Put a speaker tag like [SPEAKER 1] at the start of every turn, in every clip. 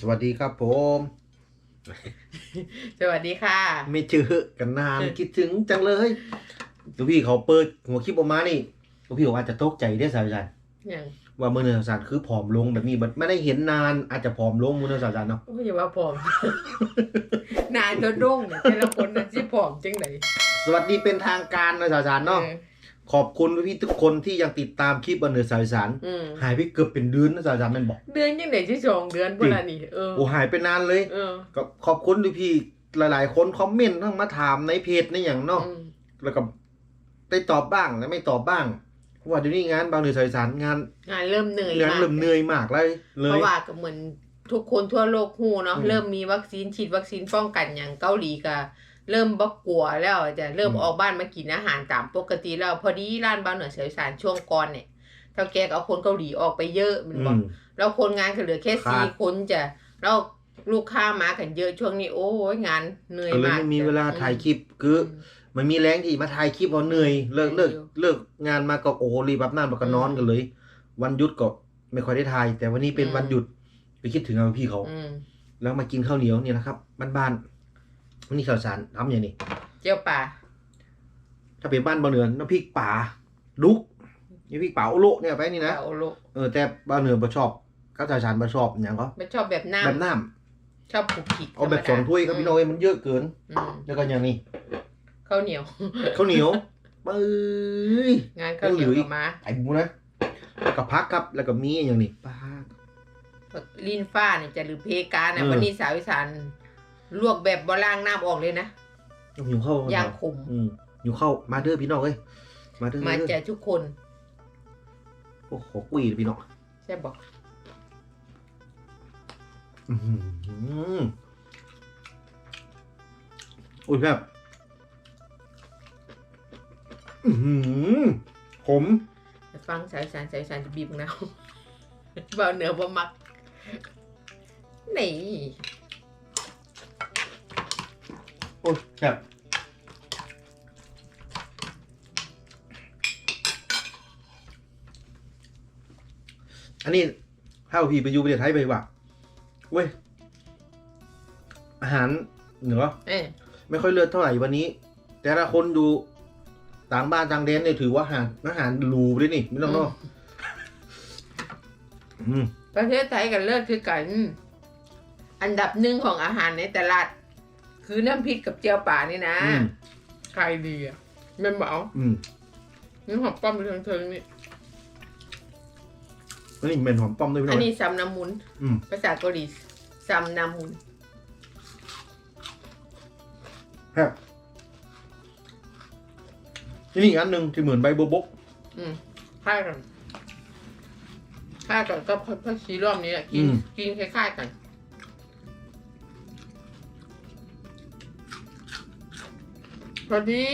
[SPEAKER 1] สวัสดีครับผม
[SPEAKER 2] สวัสดีค่ะ
[SPEAKER 1] ไม่เจอกันนานคิดถึงจังเลยลูกพี่เขาเปิดหัวคลิปออกมานี่ลูกพี่บอกอาจจะตกใจได้อสาวจัน
[SPEAKER 2] อย่าง
[SPEAKER 1] ว่ามือเนื้อสารคือผอมลงแบบนี้แบบไม่ได้เห็นนานอาจจะผอมลงมือเนื้อสาวจันเนาะ
[SPEAKER 2] โอ้ยอย่าว่าผอม นายตัวด้งเนี่ยแต่ละคนน่ะที่ผอมจังไหน
[SPEAKER 1] สวัสดีเป็นทางการนะสาวจันเนาะ
[SPEAKER 2] ออ
[SPEAKER 1] ขอบคุณพี่ๆทุกคนที่ยังติดตามคลิปบนเนื้อสาวสาร
[SPEAKER 2] อืม
[SPEAKER 1] หายไปเกือบเป็นเดือนนะสาวจันแมันบอก
[SPEAKER 2] เดือนยังไหนที่สองเดือนพวกนั้นนี่เออ
[SPEAKER 1] โอ้หายไปนานเลย
[SPEAKER 2] เออ
[SPEAKER 1] ก็ขอบคุณพี่ๆหลาย ๆ คนคอมเมนต์ทั้งมาถามในเพจในอย่างเนาะ
[SPEAKER 2] อืม
[SPEAKER 1] แล้วก็ได้ตอบบ้างและไม่ตอบบ้างเพราะว่าเดี๋ยวนี้งานบางเดือนสายสารงาน
[SPEAKER 2] งานเริ่มเหนื่อย
[SPEAKER 1] งาน
[SPEAKER 2] มาก
[SPEAKER 1] เริ่มเหนื่อยมากเลยเล
[SPEAKER 2] เพ
[SPEAKER 1] ย
[SPEAKER 2] ราะว่าก็เหมือนทุกคนทั่วโลกฮู้เนาะ
[SPEAKER 1] อืม
[SPEAKER 2] เริ่มมีวัคซีนฉีดวัคซีนป้องกันอย่างเกาหลีก็ เริ่มบ่กลัวแล้วจะเริ่ม
[SPEAKER 1] อืม
[SPEAKER 2] ออกบ้านมากินอาหารตามปกติแล้วพอดีร้านบ้านเหนือเสียสารช่วงก่อนเนี่ยเท่าแกก็เอาคนเกาหลีออกไปเยอะมัน
[SPEAKER 1] อื
[SPEAKER 2] บอก
[SPEAKER 1] ม
[SPEAKER 2] แล้วคนงานก็เหลือแค่
[SPEAKER 1] ครับ
[SPEAKER 2] สี่คนจ้ะแล้วลูกค้ามากันเยอะช่วงนี้โอ้ยงานเหนื่อย
[SPEAKER 1] ก็เลย
[SPEAKER 2] มาก
[SPEAKER 1] ไม่มี
[SPEAKER 2] จ้ะ
[SPEAKER 1] เวลาถ่ายคลิปคือ
[SPEAKER 2] อืม
[SPEAKER 1] มันมีแรงที่มาถ่ายคลิปเพราะเหนื่อยเลิกเลิก
[SPEAKER 2] อยู่
[SPEAKER 1] เลิกงานมาก็โอ้โหรีบแบบนั่นมาก็นอนกันเลย วันหยุดก็ไม่ค่อยได้ถ่าย แต่วันนี้เป็น
[SPEAKER 2] อืม
[SPEAKER 1] วันหยุดไปคิดถึงเอาพี่เขา
[SPEAKER 2] อืม
[SPEAKER 1] แล้วมากินข้าวเหนียวเนี่ยนะครับบ้านๆ วันนี้ข่าวสารทำอย่างนี้
[SPEAKER 2] เจ้าป่า
[SPEAKER 1] ถ้าเป็นบ้านบางเหนือน้ำพริกป่าดุกนี่พริกป่าโอโลเนี่ยไปนี่นะ
[SPEAKER 2] เอาโล
[SPEAKER 1] เออแต่บางเหนือบ่ชอบข้าวสารบ่ชอบอย่างก็
[SPEAKER 2] ไม่ชอบแบบน้ำ
[SPEAKER 1] แบบน้ำ
[SPEAKER 2] ชอบผูกขิด
[SPEAKER 1] เอาแบบ
[SPEAKER 2] ธร
[SPEAKER 1] ส
[SPEAKER 2] รม
[SPEAKER 1] อ
[SPEAKER 2] ดาง
[SPEAKER 1] ถ้วยครับพี่น้อยมันเยอะเกิน
[SPEAKER 2] อืม
[SPEAKER 1] แล้วก็อย่างนี้
[SPEAKER 2] ข้าวเหนียว
[SPEAKER 1] ข้าวเหนียวปื้ย
[SPEAKER 2] งานข้าวเหนียว
[SPEAKER 1] ยังเหลืออี
[SPEAKER 2] กั
[SPEAKER 1] ก
[SPEAKER 2] บมา
[SPEAKER 1] ไอ้หมูนะแล้วก็พักครับแล้วก็มีอย่างนี้ปลา
[SPEAKER 2] ลิ้นฟ้าเนี่ยจะหรือเพกาเนี่ย
[SPEAKER 1] เออ
[SPEAKER 2] วันนี้สาวอีสาน ลวกแบบบ่ล่างน้ำออกเลยนะ
[SPEAKER 1] หิวเข้าว
[SPEAKER 2] ย่างขม
[SPEAKER 1] อืมหิวเข้าวมาเด้อพี่น้องเอ้ยมาเด้อ
[SPEAKER 2] มา
[SPEAKER 1] เด้อ
[SPEAKER 2] แจกทุกคน
[SPEAKER 1] โอ้โหกุยพี่น้อง
[SPEAKER 2] ใช่บอก
[SPEAKER 1] อื้อหืออุ้ยแบบอือหือผม
[SPEAKER 2] ไปฟังสาวอีสานสาวอีสานจะบีบนะเบาเหนือบ่มักนี่
[SPEAKER 1] โอ้ยแบบอันนี้ถ้าเอาพี่ไปอยู่ประเทศไทยไปว่ะเว้ย อาหารเหนือ
[SPEAKER 2] เอ้ย
[SPEAKER 1] ไม่ค่อยเลือดเท่าไหร่วันนี้ แต่ละคนดูต่างบ้านต่างแดนเนี่ยถือว่าอาหารอาหารหรูเลยนี่ไม่ต้องเนาะอืม
[SPEAKER 2] ประเทศไทยกันเลิศคือกัน อันดับหนึ่งของอาหารในตลาด คือน้ำพริกกับเจียวป่านี่นะ
[SPEAKER 1] อืม
[SPEAKER 2] ใครดีอะแม่นบอก
[SPEAKER 1] อืม
[SPEAKER 2] นี่หอมป้อมไปเทิงๆนี่
[SPEAKER 1] อันนี้เป็นหอมป้อมด้วยพี่น้
[SPEAKER 2] อั
[SPEAKER 1] อนง
[SPEAKER 2] นี้ซัมนามุน
[SPEAKER 1] อืม
[SPEAKER 2] ภาษาเกาหลีซัมนามุน
[SPEAKER 1] ครับนี่อีกอันหนึ่งที่เหมือนใบโบบก
[SPEAKER 2] อืมคล้ายกันคล้ายกันก็พักชีรอบนี้แหละกิน
[SPEAKER 1] อืม
[SPEAKER 2] กินคล้ายๆกัน พอดี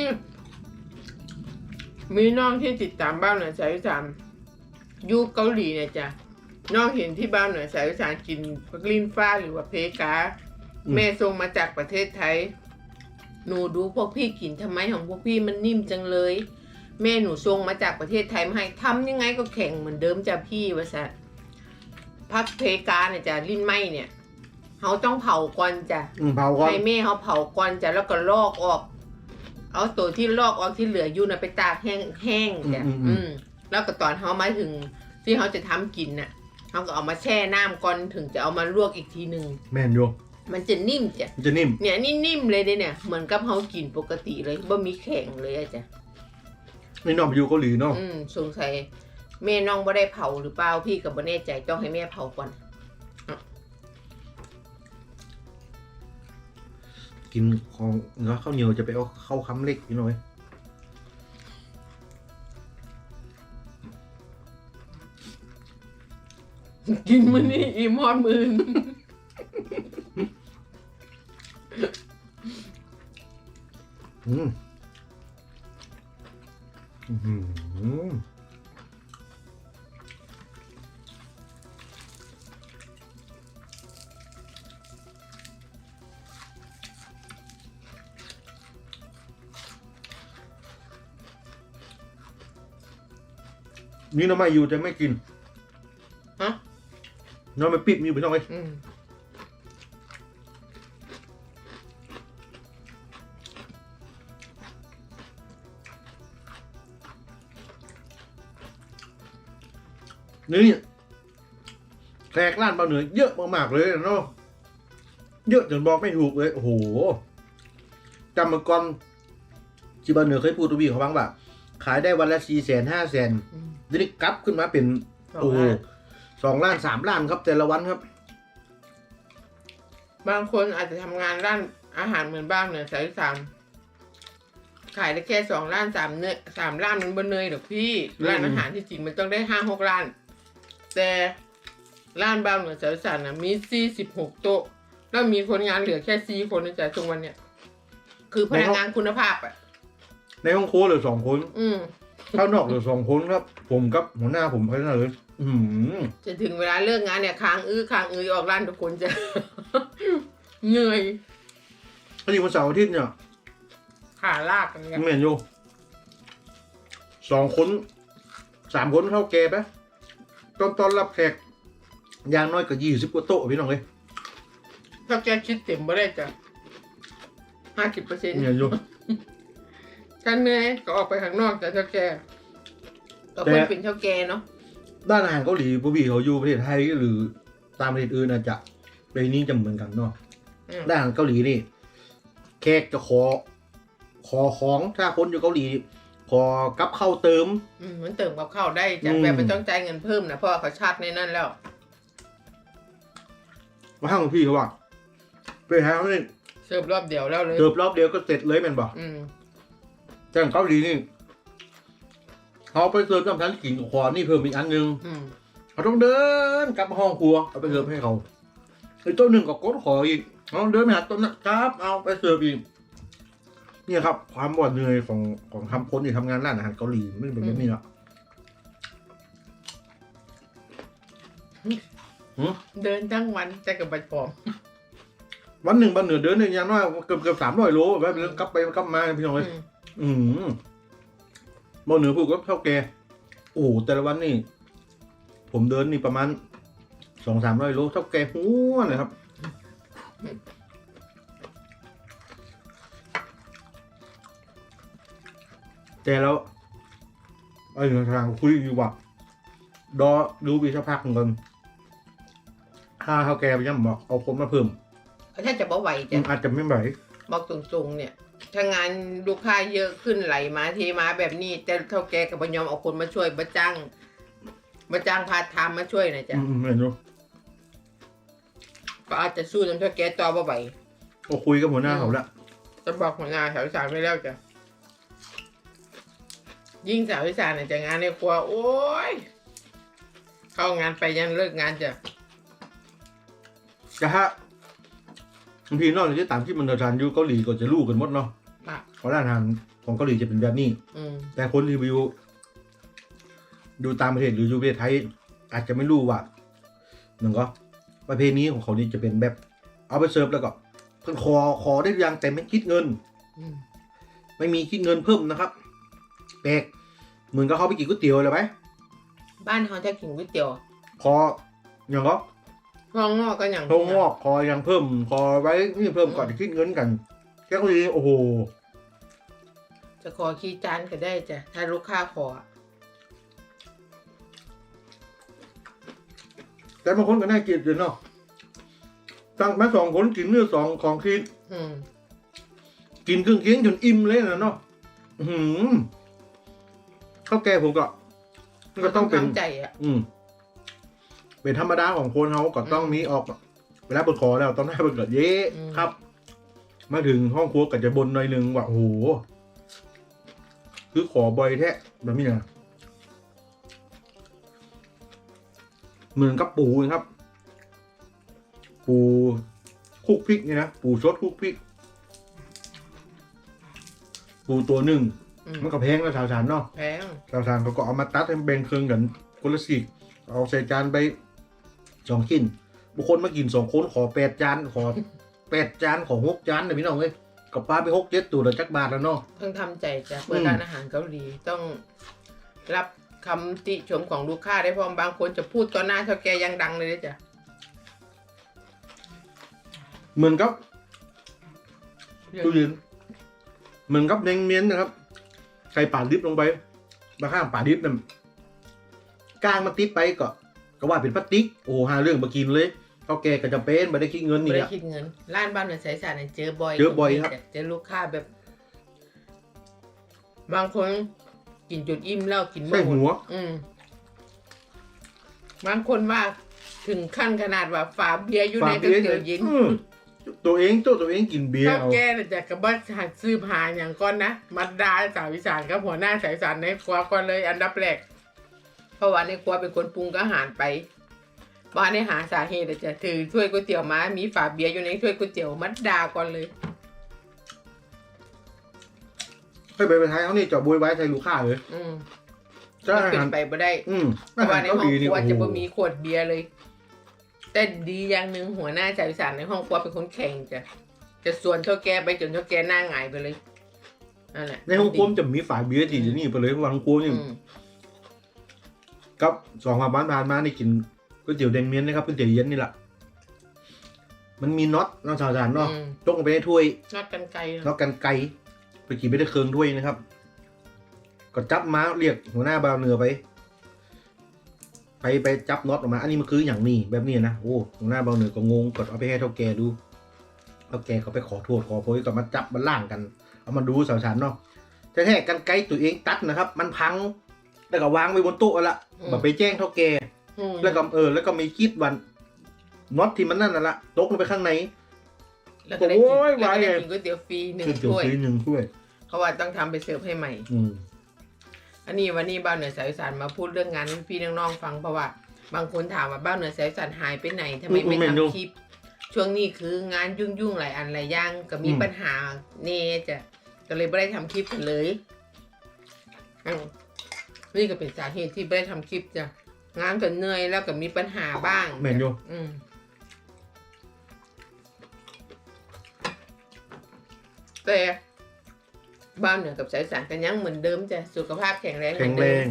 [SPEAKER 2] มีน้องที่ติดตามบ้านเหนือสายวิสานอยู่เกาหลีเนี่ยจ้ะน้องเห็นที่บ้านเหนือสายวิสานกินพักลิ้นฟ้าหรือว่าเพกา
[SPEAKER 1] อืม
[SPEAKER 2] แม่ส่งมาจากประเทศไทย หนูดูพวกพี่กินทำไมของพวกพี่มันนิ่มจังเลย แม่หนูส่งมาจากประเทศไทยมาให้ทำยังไงก็แข็งเหมือนเดิมจ้ะพี่วะซะพักเพกาเนี่ยจ้ะลิ้นไหมเนี่ยเขาต้องเผาก่อนจ้ะ
[SPEAKER 1] อืมเผาก่อน
[SPEAKER 2] ให้แม่เขาเผาก่อนจ้ะแล้วก็ลอกออก เอาตัวที่ลอกออกที่เหลืออยู่นะไปตากแห้งแห้งจ้ะอืมแล้วก็ตอนเขามาถึงที่เขาจะทำกินน่ะเขาก็เอามาแช่น้ำก่อนถึงจะเอามาลวกอีกทีหนึ่ง
[SPEAKER 1] แม่นโย
[SPEAKER 2] มันจะนิ่มจ้ะ
[SPEAKER 1] มันจะนิ่ม
[SPEAKER 2] เนี่ยนี่นิ่มเลยเด้เนี่ยเหมือนกับเขากินปกติเลยบ่มีแข็งเลยอะจ้ะ
[SPEAKER 1] นี่น้องไปอยู่เกาหลีเนาะ
[SPEAKER 2] อืมสงสัยแม่น้องบ่ได้เผาหรือเปล่าพี่กับบ่แน่ใจต้องให้แม่เผาก่อน
[SPEAKER 1] กินของเนื้อข้าวเหนียวจะไปเอาเข้าวคำเล็กพี่น้อย
[SPEAKER 2] กินมื้อนี้อิ่มฮอดมื้อ
[SPEAKER 1] อืมอือ นี่น้ำไม่อยู่จะไม่กิน
[SPEAKER 2] ฮะ
[SPEAKER 1] น้ำงไม่ปิ๊บมีอยู่ไปน้
[SPEAKER 2] ไม
[SPEAKER 1] นี่แขกล้านเบาเหนือเยอะมากๆเลยนะเนาะเยอะจนบอกไม่ถูกเลย โอ้โหจำเมื่อก่อนที่เบาเหนือเคยพูดตัวบีเขาบ้างแบบ ขายได้วันละสี่แสนห้าแสน
[SPEAKER 2] อืม
[SPEAKER 1] เดี๋ยวนี้กลับขึ้นมาเป็น
[SPEAKER 2] สอง
[SPEAKER 1] โอ้โห
[SPEAKER 2] ล้าน
[SPEAKER 1] สองล้านสามล้านครับ แต่ละวันครับ
[SPEAKER 2] บางคนอาจจะทำงานร้านอาหารเหมือนบ้านเนี่ยสายสามขายได้แค่สองล้านสามเนื้อสามล้านมันบนเนยหรอกพี่
[SPEAKER 1] อืม
[SPEAKER 2] ร้านอาหารที่จริงมันต้องได้ห้าหกล้าน แต่ร้านบ้านเหนือสายสามนะมีสี่สิบหกโต๊ะแล้วมีคนงานเหลือแค่สี่คนในใจตรงวันเนี่ย คือพนักงานคุณภาพอะ
[SPEAKER 1] ในห้องครัวเหลือสองคน
[SPEAKER 2] อืม
[SPEAKER 1] ข้างนอกเหลือสองคนครับ ผมกับหัวหน้าผมแค่นั้นเลยอืม
[SPEAKER 2] จะถึงเวลาเลิกงานเนี่ยค้างอื้อค้างอื้อออกร้านทุกคนจะ เหนื่อย
[SPEAKER 1] อันนี้วันเสาร์อาทิตย์เนี่ย
[SPEAKER 2] ขาลากกันเนี่ย
[SPEAKER 1] ไม่เห็นอยู่สองคนสามคนเข้าแกปะตอนตอนรับแขกอย่างน้อยก็ยี่สิบกว่าโต๊ะพี่น้องเลย
[SPEAKER 2] ถ้าแกคิดเต็มบ่ได้จ้ะห้าสิบเปอร์เซ็นต์
[SPEAKER 1] ไม่เห็นอยู่
[SPEAKER 2] ฉันเหนื่อยก็ออกไปข้างนอกแต่เท่าแกก็คนเป็นเท่าแกเนาะ
[SPEAKER 1] ด้านอาหารเกาหลีพวกพี่เขาอยู่ประเทศไทยหรือตามประเทศอื่นอาจจะไปนี้จะเหมือนกันเนาะ
[SPEAKER 2] อืม
[SPEAKER 1] ด้านอาหารเกาหลีนี่แขกจะขอ ขอของถ้าคนอยู่เกาหลี ขอกับข้าวเติม
[SPEAKER 2] อืมมันเติมกับข้าวได้จ้ะ
[SPEAKER 1] อืม
[SPEAKER 2] แบบไม่ต้องจ่ายเงินเพิ่มนะเพราะว่าเขาชาร์จในนั้นแล้ว
[SPEAKER 1] มาห้างของพี่เขาว่าไปหาเขาเนี่ย
[SPEAKER 2] เสิร์ฟรอบเดียวแล้วเลย
[SPEAKER 1] เติบรอบเดียวก็เสร็จเลยแม่นบอก
[SPEAKER 2] อืม
[SPEAKER 1] แต่ของเกาหลีนี่เขาไปเสิร์ฟน้ำชั้นกินขอนี่เพิ่มอีกอันหนึง
[SPEAKER 2] อืม
[SPEAKER 1] เขาต้องเดินกลับมาห้องครัวเอาไปเสิร์ฟให้เขาไอ้โต๊ะหนึ่งก็กดขออีกเขาต้องเดินไปหาโต๊ะนั้นครับ เอาไปเสิร์ฟอีกเนี่ยครับ ความบ่นเหนื่อยของของทำคนที่ทำงานร้านอาหารเกาหลีมันเป็นแบบนี้ละ
[SPEAKER 2] เดินทั้งวันแต่กับบัตรปลอม
[SPEAKER 1] วันหนึ่งวันเหนือเดินเนี่ยอยังน้อยเกือบเกือบสามร้อยโลแบบนี้กลับไปกลับมาพี่น้องเลย
[SPEAKER 2] อืม
[SPEAKER 1] อืมบนเหนือพูดก็เท่าแกโอ้โหแต่ละวันนี่ ผมเดินนี่ประมาณสองสามร้อยโลเท่าแกหัวเลยครับ แต่แล้วไอ้เหนือทางคุยอยู่ว่าดอดูวีสักพักหนึ่งก่อนถ้าเท่าแกไปย่ำบอกเอาคนมาเพิ่ม
[SPEAKER 2] ถ้าจะบ่ไหว
[SPEAKER 1] อื
[SPEAKER 2] จ้ะ
[SPEAKER 1] มอาจจะไม่ไหว
[SPEAKER 2] บอกตรงๆเนี่ย ถ้างานลูกค้าเยอะขึ้นไหลมาเทมาแบบนี้ แต่เท่าแกกับบยอมเอาคนมาช่วยมาจ้างมาจ้างพาร์ทไทม์มาช่วยนะ
[SPEAKER 1] อื
[SPEAKER 2] จ๊ะ
[SPEAKER 1] มอืมเห็นดู
[SPEAKER 2] ก็อาจจะสู้จนเท่าแกต่อบ่ไหว
[SPEAKER 1] ก็คุยกับหัวหน้าเขาละ
[SPEAKER 2] จะบอกหัวหน้าสาวอีสานไม่แล้วจ้ะยิ่งสาวอีสานเนี่ยจะงานในครัวโอ้ยเข้างานไปยันเลิกงานจ้ะ
[SPEAKER 1] จะฮะ บางทีนอกจากที่ตามที่มันทานอยู่เกาหลีก็จะรู้กันหมดเนาะ
[SPEAKER 2] อะ
[SPEAKER 1] เพราะร้านอาหารของเกาหลีจะเป็นแบบนี้
[SPEAKER 2] อืม
[SPEAKER 1] แต่คนรีวิว ดูตามประเทศหรืออยู่ประเทศไทยอาจจะไม่รู้ว่าหนึ่งก็ประเพณีของเขานี่จะเป็นแบบ เอาไปเสิร์ฟแล้วก็เพิ่นขอขอได้ยังแต่ไม่คิดเงิน
[SPEAKER 2] อืม
[SPEAKER 1] ไม่มีคิดเงินเพิ่มนะครับแปลกเหมือนกับเขาไปกินก๋วยเตี๋ยวเลยไหม
[SPEAKER 2] บ้านเขาจะกินก๋วยเตี๋ยว
[SPEAKER 1] ขออย่างก็
[SPEAKER 2] ห้องงอกก็อย่าง
[SPEAKER 1] โทงงอกขอยังเพิ่มขอไว้นี่เพิ่มก่อนจะคิดเงินกันแค่คนนี้โอ้โห
[SPEAKER 2] จะขอคีย์จานก็ได้จ้ะถ้าลูกค้าขอ
[SPEAKER 1] แต่บางคนก็น่าเกลียดเลยเนาะสั่งมาสองคนกินเนื้อสองของคิด
[SPEAKER 2] อืม
[SPEAKER 1] กินเครื่องเคียงจนอิ่มเลยนะเนาะอื้อหืมข้าวแกงผมก็มันก็ต้องเป็น
[SPEAKER 2] ทำใจอะ
[SPEAKER 1] อืม เป็นธรรมดาของคนเขาก็ต้องมีออกเวลาเปิดคอแล้วต้องให้เปิดเกิดเย้ครับ มาถึงห้องครัวก็จะบนหน่อยหนึงว่าโอ้โหคือขอบ่อยแท้แบบนี้นะเหมือนกับปูนะครับ ปูคลุกพริกนี่นะปูซดคลุกพริก ปูตัวหนึ่ง
[SPEAKER 2] อืม
[SPEAKER 1] มันก็แพงแล้วสาวสารเนาะ
[SPEAKER 2] แพง
[SPEAKER 1] สาวสารเขาก็เอามาตัดให้แบ่งครึ่งกันคนละสิเอาใส่จานไป สองชิ้นบุคคลมากินสองคนขอแปดจานขอแปดจานขอหกจานนะพี่น้องเอ้ยกับปลาไปหกเจ็ดตัวละจักบาทแล้วเนาะ
[SPEAKER 2] ต้องทำใจจ้ะเปิดร้านอาหารเกาหลีต้องรับคำติชมของลูกค้าได้เพราะบางคนจะพูดต่อหน้าเท่าแกยังดังเลยนะจ้ะ
[SPEAKER 1] เหมือนกับตู้เย็นเหมือนกับเนงเมียนนะครับใส่ป่าดิบลงไปมาข้างป่าดิบนั่นกลางมันติดไปก็ ก็ว่าเป็นพลาสติกโอ้หาเรื่องมากินเลยเท่าแกก็จะเป็นไม่ได้คิดเงิน
[SPEAKER 2] ไม่
[SPEAKER 1] นี่แห
[SPEAKER 2] ได้
[SPEAKER 1] ละ
[SPEAKER 2] คิดเงิน ร้านบ้านเหนือสายสารเนี่ยเจอบ่อย
[SPEAKER 1] เจอบ่อยครับ
[SPEAKER 2] เจอลูกค้าแบบ บางคนกินจนอิ่มแล้วกิน
[SPEAKER 1] ใช่
[SPEAKER 2] หม
[SPEAKER 1] หั
[SPEAKER 2] ด
[SPEAKER 1] ว
[SPEAKER 2] อืม บางคนว่าถึงขั้นขนาดว่าฝาเบียร์อยู่ในก๋วยเตี๋ยวเย็น
[SPEAKER 1] อืมตัวเองตัวตัวเองกินเบียร์
[SPEAKER 2] ถ้า
[SPEAKER 1] เอา
[SPEAKER 2] แกน่ะจะกระบ้าหัดซื้อผาอย่างก้อนนะ มัดดาสาววิสานกับหัวหน้าสายสารในครัวก่อนเลยอันดับแรก เพราะว่าในครัวเป็นคนปรุงอาหารไปว่าในหาสาเหตุจะถือถ้วยก๋วยเตี๋ยวมา มีฝาเบียร์อยู่ในถ้วยก๋วยเตี๋ยวมัดดาก่อนเลย
[SPEAKER 1] ค่อยไปไปท้ายเขานี่จอดบวยไว้ใส่ลูกค้าเลย
[SPEAKER 2] อืม
[SPEAKER 1] จ้า
[SPEAKER 2] มัน
[SPEAKER 1] อา
[SPEAKER 2] เป็น
[SPEAKER 1] หาร
[SPEAKER 2] ไปไม่ได้
[SPEAKER 1] อืม
[SPEAKER 2] เพราะว่าในห้อง
[SPEAKER 1] เกาหลีนี่
[SPEAKER 2] ครัวจะ
[SPEAKER 1] โอ้
[SPEAKER 2] บ่
[SPEAKER 1] โห
[SPEAKER 2] มีขวดเบียร์เลย แต่ดีอย่างหนึ่งหัวหน้าสายสารในห้องครัวเป็นคนแข่งจ้ะจะส่วนเท่าแกไปจนเท่าแกหน้าหงายไปเลยนั่นแหละ
[SPEAKER 1] ในห้องครัวมันจะมีฝาเบียร์ที่อยู่นี่ไปเลยวันห้องครัวนี่
[SPEAKER 2] อืม
[SPEAKER 1] กับสองสามบ้านผ่านมานี่กินก๋วยเตี๋ยวแดงเมียนนะครับก๋วยเตี๋ยวเย็นนี่แหละมันมีน็อตน็อตสาวสารเนาะ
[SPEAKER 2] อืม
[SPEAKER 1] ตกลงไปในถ้วย
[SPEAKER 2] นัดกันไกลเนอะ
[SPEAKER 1] น็อตกันไกลไปกินไม่ได้เคืองถ้วยนะครับ ก็จับมาเรียกหัวหน้าบาวเหนือไป ไปไปจับน็อตออกมา อันนี้มันคืออย่างนี้แบบนี้นะโอ้หัวหน้าบาวเหนือก็งงกดเอาไปให้เท่าแกดูเท่าแกก็ไปขอโทษขอโพยก็มาจับมาล่างกัน เอามาดูสาวสารเนาะแต่แท้ๆกันไกลตัวเองตัดนะครับ มันพัง แล้วก็วางไว้บนโต๊ะแล้วละแบบไปแจ้งเท่าแก
[SPEAKER 2] อืม
[SPEAKER 1] แล้วก็เออ แล้วก็มีคิดวันน็อตที่มันนั่นน่ะละตกลงไปข้างใน
[SPEAKER 2] แล้วก็ได้
[SPEAKER 1] โอ้
[SPEAKER 2] กิน
[SPEAKER 1] ย
[SPEAKER 2] แล้วก็ได้
[SPEAKER 1] วาย
[SPEAKER 2] กินก๋วยเตี๋ยวฟรีหนึ่ง
[SPEAKER 1] คือเดี๋ยว
[SPEAKER 2] ถ้วย
[SPEAKER 1] ซื้อหนึ่งถ้วย
[SPEAKER 2] เขาว่าต้องทำไปเสิร์ฟให้ใหม่
[SPEAKER 1] อืม
[SPEAKER 2] อันนี้วันนี้บ้านเหนือสายสารมาพูดเรื่องงานให้พี่น้องๆฟังเพราะว่าบางคนถามว่าบ้านเหนือสายสารหายไปไหนทำไมไม่ทำคลิป ช่วงนี้คืองานยุ่งๆหลายอันหลายอย่างก็มีปัญหาเน่จ้ะก็เลยไม่ได้ทำคลิปกันเลยอืม นี่ก็เป็นสาเหตุที่ไม่ได้ทำคลิปจ้ะงานก็เหนื่อยแล้วก็มีปัญหาบ้าง
[SPEAKER 1] แม่นอยู่
[SPEAKER 2] อืมแต่บ้านเหนือกับสายสารกันยังเหมือนเดิมจ้ะสุขภาพแข็งแรงเห
[SPEAKER 1] แข็
[SPEAKER 2] มื
[SPEAKER 1] ง
[SPEAKER 2] อน
[SPEAKER 1] แร
[SPEAKER 2] เดิม
[SPEAKER 1] ง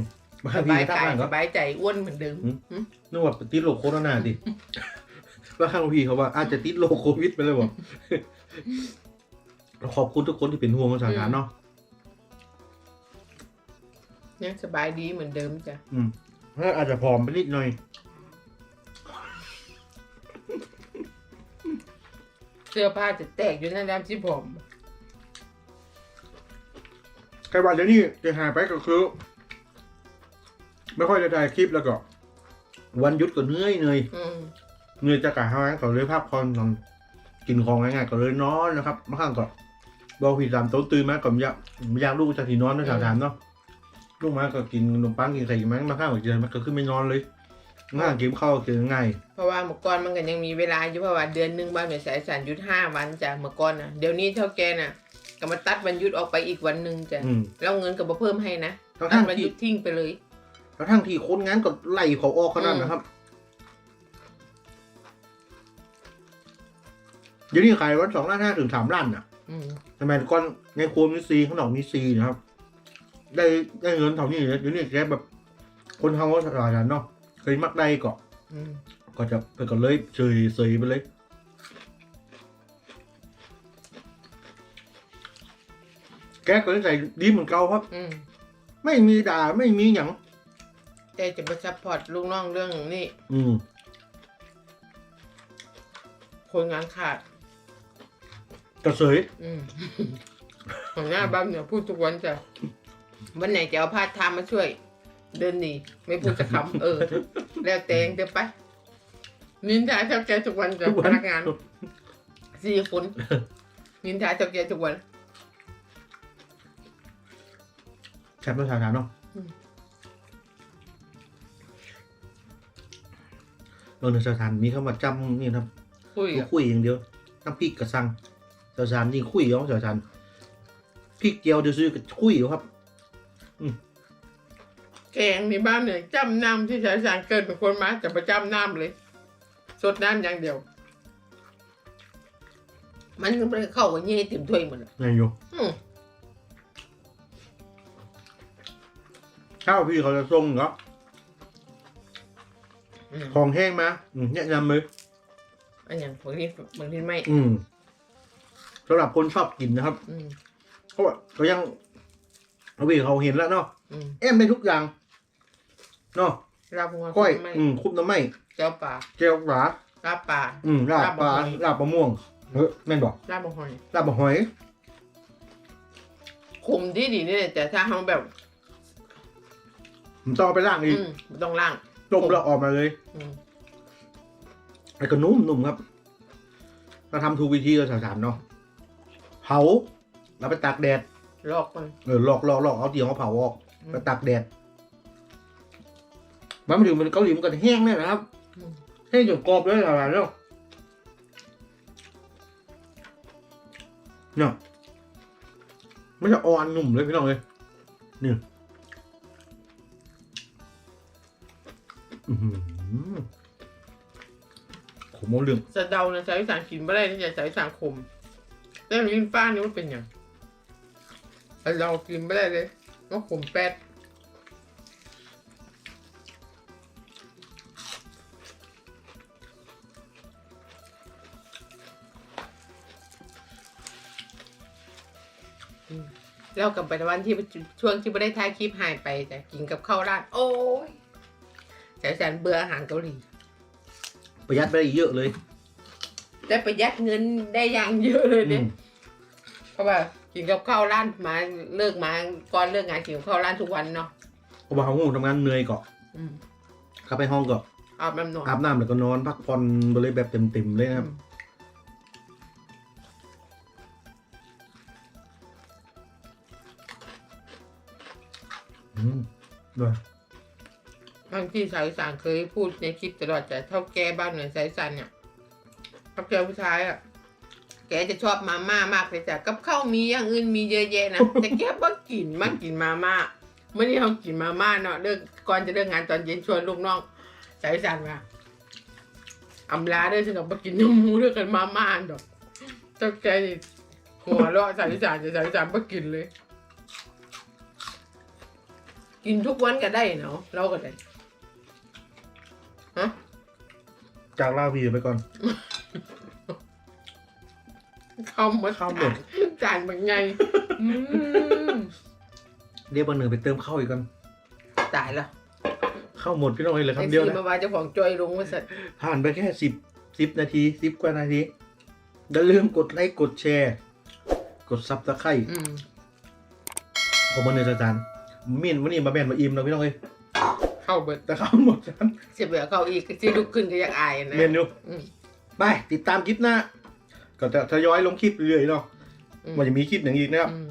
[SPEAKER 1] มา
[SPEAKER 2] ส
[SPEAKER 1] พี่
[SPEAKER 2] บาย
[SPEAKER 1] ทัก
[SPEAKER 2] กาย
[SPEAKER 1] บ้าน
[SPEAKER 2] ส
[SPEAKER 1] ครับ
[SPEAKER 2] บายใจอ้วนเหมือนเดิม
[SPEAKER 1] หืม
[SPEAKER 2] หึ
[SPEAKER 1] นึกว่าติดโรคโคโรนาดิ ว่าข้างพี่เขาว่าอาจจะติดโรคโควิดไปเลยบอก ขอบคุณทุกคนที่เป็นห่วงของสถานเนาะ
[SPEAKER 2] ยังสบายดีเหมือนเดิมจ้ะ
[SPEAKER 1] อืมถ้าอาจจะผอมไปนิดหน่อย
[SPEAKER 2] เสื้อผ้าจะแตกอยู่ในน้ำที่ผม
[SPEAKER 1] ใครว่าเดี๋ยวนี้จะหายไปก็คือ ไม่ค่อยจะถ่ายคลิปแล้วก็ วันหยุดก็เหนื่อยเหนื่อย
[SPEAKER 2] อืม
[SPEAKER 1] เหนื่อยจากการทำงานก็เลยพักผ่อนนอนกินของง่ายๆก็เลยนอนนะครับบางครั้งก็บอกพี่สามโต๊ะตื่นมาก็ไม่อยากไม่อยากลูกจากที่นอนนะสาวถามเนาะ ลูกมาก็กินขนมปังกินไข่กินมันบางครั้งก็กินมันก็ขึ้นไม่นอนเลยบางครั้งกินข้าวกินง่าย
[SPEAKER 2] เพราะว่าเมื่อก่อนมันก็ยังมีเวลาอยู่เพราะว่าเดือนหนึ่งบ้านเป็นสายสารหยุดห้าวันจ้ะเมื่อก่อนนะเดี๋ยวนี้เท่าแกน่ะก็มาตัดวันหยุดออกไปอีกวันหนึ่งจ้ะ
[SPEAKER 1] อืม
[SPEAKER 2] แล้วเงินก็มาเพิ่มให้นะ
[SPEAKER 1] ทั้ง
[SPEAKER 2] ตัด
[SPEAKER 1] ทั้ง
[SPEAKER 2] วันห
[SPEAKER 1] ที่
[SPEAKER 2] ยุดทิ้งไปเลย
[SPEAKER 1] ทั้งทั้งที่คนงานก็ไล่เขาออกขนาดนะครับเดี๋ยวนี้ขายวันสองล้านห้าถึงสามล้านอะ
[SPEAKER 2] อืม
[SPEAKER 1] ทำไมก่อนในครัวมีซีข้างนอกมีซีนะครับ ได้ได้เงินเท่านี้เลยเดี๋ยวนี้แกแบบ คนทำก็สถานเนาะเคยมักได้ก็
[SPEAKER 2] อืม
[SPEAKER 1] ก็จะไปก็เลยเฉยเฉยไปเลย แกก็เลยใส่ดีเหมือนเก่าครับ
[SPEAKER 2] อืม
[SPEAKER 1] ไม่มีด่าไม่มีหยัง
[SPEAKER 2] แต่จะมาซัพพอร์ตลูกน้องเรื่องนี้
[SPEAKER 1] อืม
[SPEAKER 2] คนงานขาด
[SPEAKER 1] กระเสย
[SPEAKER 2] อืม หัวหน้าบ้านเนี่ยพูดทุกวันจ้ะ วันไหนจะเอาพาดทามมาช่วย เดินหนีไม่พูดจะคำเออ แล้วแต่งเดี๋ยวไป นินทาเจ้าแกทุกวันจ้ะ
[SPEAKER 1] ทุกวั
[SPEAKER 2] พนักงานสี่คน นินทาเจ้าแกทุกวัน
[SPEAKER 1] แชมป์สถานเนาะ
[SPEAKER 2] อืม
[SPEAKER 1] เราในสถานมีคำว่าจำนี่นะครับ
[SPEAKER 2] คุย
[SPEAKER 1] ก็
[SPEAKER 2] อะ
[SPEAKER 1] คุยอย่างเดียวน้ำพริกกระซังสถานนี่คุยของสถานพริกเจียวจะซื้อๆก็คุยอยู่ครับ
[SPEAKER 2] แกงในบ้านเนี่ยจำน้ำที่สายสารเกิดเป็นคนมาจะประจำน้ำเลยสดน้ำอย่างเดียว มันก็ไม่ได้เข้ากับเย่ติ่มถ้วยหมดอะ
[SPEAKER 1] ไงอยู่
[SPEAKER 2] อืม
[SPEAKER 1] ข้าวพี่เขาจะส่งเหรอ
[SPEAKER 2] อืม
[SPEAKER 1] ของแห้งมาอืมแนะนำเลย
[SPEAKER 2] อันอย่างบางทีบางทีไม่
[SPEAKER 1] อืมสำหรับคนชอบกินนะครับ
[SPEAKER 2] อืม
[SPEAKER 1] เพราะว่าก็ยังเอาพี่เขาเห็นแล้วเนาะ
[SPEAKER 2] อืม
[SPEAKER 1] แอมได้ทุกอย่าง เนาะ
[SPEAKER 2] ลาบหัว
[SPEAKER 1] ก้อย
[SPEAKER 2] ไม่
[SPEAKER 1] อืมคุบน้ำไหม
[SPEAKER 2] เจ้าป่า
[SPEAKER 1] เจียวหลา
[SPEAKER 2] ลาบป่า
[SPEAKER 1] อืมลาบปลา
[SPEAKER 2] ลาบหอย
[SPEAKER 1] ลาบมะม่วงเฮ้ยแม่นบอก
[SPEAKER 2] ลาบหอย
[SPEAKER 1] ลาบมะหอย
[SPEAKER 2] ขมดีดีนี่แต่ถ้าทำแบบ
[SPEAKER 1] ผมต้องเอาไปล้างอีก
[SPEAKER 2] อืมไม่ต้องล่าง
[SPEAKER 1] ต้มแล้วออกมาเลย
[SPEAKER 2] อืม
[SPEAKER 1] ไอ้ก็นุ่มนุ่มครับเราทำถูกวิธีเราสามๆเนาะเผาแล้วไปตากแดด
[SPEAKER 2] ลอกมัน
[SPEAKER 1] เออหลอกหลอกหลอกเอาเตียงเขาเผาออก
[SPEAKER 2] อืม
[SPEAKER 1] ไปตากแดด มันมาถึงมันเกาหลีมันก็แห้งเนี่ยนะครับ
[SPEAKER 2] อืม
[SPEAKER 1] แห้งจนกรอบเลยอะไรเนาะเนาะมันจะอ่อนหนุ่มเลยพี่น้องเลยนี่อือหือผมเอาเรื่อง
[SPEAKER 2] สะเดานะสายสารกินไม่ได้นี่จะสายสารขมแต่ลิ้นฟ้านี่มันเป็นอย่างสะเดากินไม่ได้เลยก็ขมแป๊ด เรากลับไปวันที่ช่วงที่ไม่ได้ถ่ายคลิปหายไปแต่กินกับข้าวราดโอ้ยสายสารเบื่ออาหารเกาหลี
[SPEAKER 1] ประหยัดไปได้เยอะเลย
[SPEAKER 2] ได้ประหยัดเงินได้อย่างเยอะเลย
[SPEAKER 1] อื
[SPEAKER 2] เนี่ย
[SPEAKER 1] ม
[SPEAKER 2] เพราะว่ากินกับข้าวร้านมาเลิกมาก่อนเลิกงานกินกับข้าวร้านทุกวันเนาะ
[SPEAKER 1] เพราะว่าเขาหูทำงานเหนื่อยก่อน
[SPEAKER 2] อืม
[SPEAKER 1] กลับไปห้องก่อน
[SPEAKER 2] อาบน้ำนอน
[SPEAKER 1] อาบน้ำแล้วก็นอนพักผ่อนไปเลยแบบเต็มๆเลยนะครับ มด้วย
[SPEAKER 2] บางที่สายสารเคยพูดในคลิปตลอดแต่เท่าแก่บ้านเหนือสายสารเนี่ยเท่าแก่ผู้ชายอะ แกจะชอบมาม่ามากเลยจ้ะกับข้าวมีอย่างอื่นมีเยอะแยะนะแต่แกบ่กินมากินมาม่าเมื่อนี้เขากินมาม่าเนาะเลิกก่อนจะเลิกงานตอนเย็นชวนลูกน้องสายสารมาอำลาเด้อฉันกับมากินน้ำหมูด้วยกันมาม่าดอกเจ้าแกนี่หัวเราะสายสารจะสายสารบ่กินเลย กินทุกวันก็ได้เนาะเราก็ได้ฮะ
[SPEAKER 1] จากลาวีไปก่อน
[SPEAKER 2] ข้าวหมด
[SPEAKER 1] ข้าวหมด
[SPEAKER 2] จานเป็นไงอืม
[SPEAKER 1] เรียกวันหนึ่งไปเติมข้าวอีกก่อน
[SPEAKER 2] ตายแล้ว
[SPEAKER 1] ข้าวหมดพี่น้องเลยเหลือ
[SPEAKER 2] ไอ้
[SPEAKER 1] คำเดียว
[SPEAKER 2] ซี
[SPEAKER 1] นะ
[SPEAKER 2] มาว่าเจ้าของจอยลงมาสัตว์
[SPEAKER 1] ผ่านไปแค่สิบสิบนาทีสิบกว่านาทีอย่าลืมกดไลค์กดแชร์ กดซับสไครต์
[SPEAKER 2] อืม
[SPEAKER 1] ผมมาเนยจาน มินวันนี้มาแบนมาอิ่มแล้วพี่น้องเลย
[SPEAKER 2] เข้าเบิด
[SPEAKER 1] แต่ข้าวหมดจาน
[SPEAKER 2] เสียเบื่อเข้าอีกที่ลุกขึ้นก็อยากอายนะ
[SPEAKER 1] เมนู
[SPEAKER 2] อืม
[SPEAKER 1] ไปติดตามคลิปหน้าก็จะทยอยลงคลิปเรื่อยๆเนาะ
[SPEAKER 2] อืม
[SPEAKER 1] ว่าจะมีคลิปอย่างอีกนะครับ
[SPEAKER 2] อืม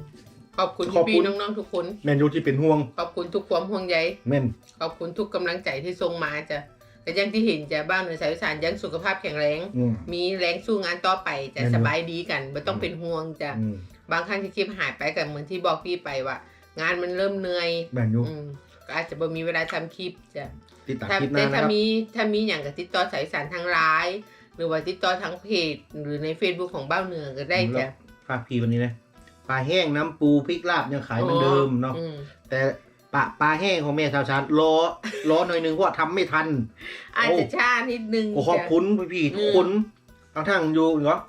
[SPEAKER 2] ขอบคุณ
[SPEAKER 1] ขอบคุณ
[SPEAKER 2] พี่ๆน้องๆทุกคน
[SPEAKER 1] เมนูที่เป็นห่วง
[SPEAKER 2] ขอบคุณทุกความห่วงใย
[SPEAKER 1] เมน
[SPEAKER 2] ขอบคุณทุกกำลังใจที่ส่งมาจ้ะแต่อยังที่เห็นจ้ะบ้านในสายสารยังสุขภาพแข็งแรง
[SPEAKER 1] อืม
[SPEAKER 2] มีแรงสู้งานต่อไปจะ
[SPEAKER 1] แม่นอยู่
[SPEAKER 2] สบายดีกันไม่ต้องเป็นห่วงจ้ะ
[SPEAKER 1] อืม
[SPEAKER 2] บางครั้งที่คลิปหายไปกับเหมือนที่บอกพี่ไปว่า งานมันเริ่มเหนื่อย
[SPEAKER 1] แมนยู
[SPEAKER 2] อืมก็อาจจะบ่มีเวลาทำคลิปจ้ะ
[SPEAKER 1] ติดตาม
[SPEAKER 2] ถ้า
[SPEAKER 1] คลิปห
[SPEAKER 2] แต่
[SPEAKER 1] น้านะค
[SPEAKER 2] ถ้า
[SPEAKER 1] รับ
[SPEAKER 2] มีถ้ามีอย่างกับติดต่อสายสารทางไลน์หรือว่าติดต่อทางเพจหรือใน Facebook ของเบ้าเหนือก็ได้จ้ะ
[SPEAKER 1] ฝากพี่วันนี้นะปลาแห้งน้ำปูพริกลาบยังขายเหมือนเดิมเนาะ
[SPEAKER 2] อืม
[SPEAKER 1] แต่ปลาปลาแห้งของแม่ชาวชาติรอรอหน่อยนึงเพราะว่าทำไม่ทัน
[SPEAKER 2] อาจจะช้านิดนึง
[SPEAKER 1] ก็ขอบ
[SPEAKER 2] จ้ะ
[SPEAKER 1] คุณพี่ๆทุกคนทั้งทั้งอยู่เนาะ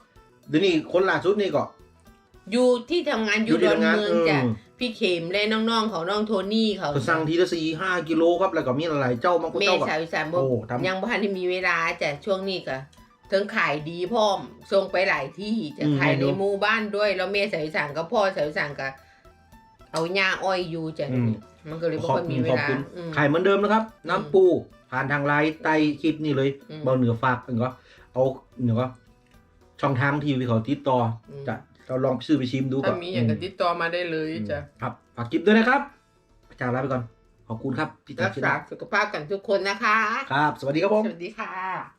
[SPEAKER 1] เดี๋ยวนี้คนล่าสุดนี่ก็
[SPEAKER 2] อยู่ที่ทำงานอยู่ด
[SPEAKER 1] ที่
[SPEAKER 2] อน
[SPEAKER 1] ทำงาน
[SPEAKER 2] เมือง
[SPEAKER 1] เออ
[SPEAKER 2] จ้ะ พี่เข็มและน้องๆเขาน้องโทนี่เขา
[SPEAKER 1] ก็สั่งทีละสี่ห้ากิโลครับแล้วก็มีอะไรเจ้าบางคน
[SPEAKER 2] เม
[SPEAKER 1] เจ้าก็
[SPEAKER 2] สาวอีสานบ่
[SPEAKER 1] โอ้ทำ
[SPEAKER 2] ยังบ่ทันได้มีเวลาจ้ะช่วงนี้ก็ถึงขายดีพร้อมส่งไปหลายที่จะขายในหมู่บ้านด้วย แล้วเมสาวอีสานก็พ่อสาวอีสานก็เอาหญ้าอ้อยอยู่จ้ะ
[SPEAKER 1] อืม
[SPEAKER 2] มันก็เลยบ่
[SPEAKER 1] ขอบ
[SPEAKER 2] ค่อย
[SPEAKER 1] คุ
[SPEAKER 2] มี
[SPEAKER 1] ณ
[SPEAKER 2] เว
[SPEAKER 1] ขอบ
[SPEAKER 2] ลา
[SPEAKER 1] คุณ
[SPEAKER 2] อืม
[SPEAKER 1] ขายเหมือนเดิมนะครับน้ำปูผ่านทางไลน์ใต้คลิปนี่เลย
[SPEAKER 2] อืม
[SPEAKER 1] เบาเหนือฝากเนาะเอาเนาะช่องทางที่เขาติดต่ออ
[SPEAKER 2] ม
[SPEAKER 1] จะ เราลองซื้อไปชิมดูก่
[SPEAKER 2] ถ้า
[SPEAKER 1] อน
[SPEAKER 2] มีอย่างก็ติดต่อมาได้เลย
[SPEAKER 1] อืม
[SPEAKER 2] จ้ะ
[SPEAKER 1] ครับฝากคลิปด้วยนะครับจากลาไปก่อนขอบคุณครับที่ติด
[SPEAKER 2] รัก
[SPEAKER 1] ตาม
[SPEAKER 2] ษาสุขภาพกันทุกคนนะคะ
[SPEAKER 1] ครับ สวัสดีครับผม
[SPEAKER 2] สวัสดีค่ะ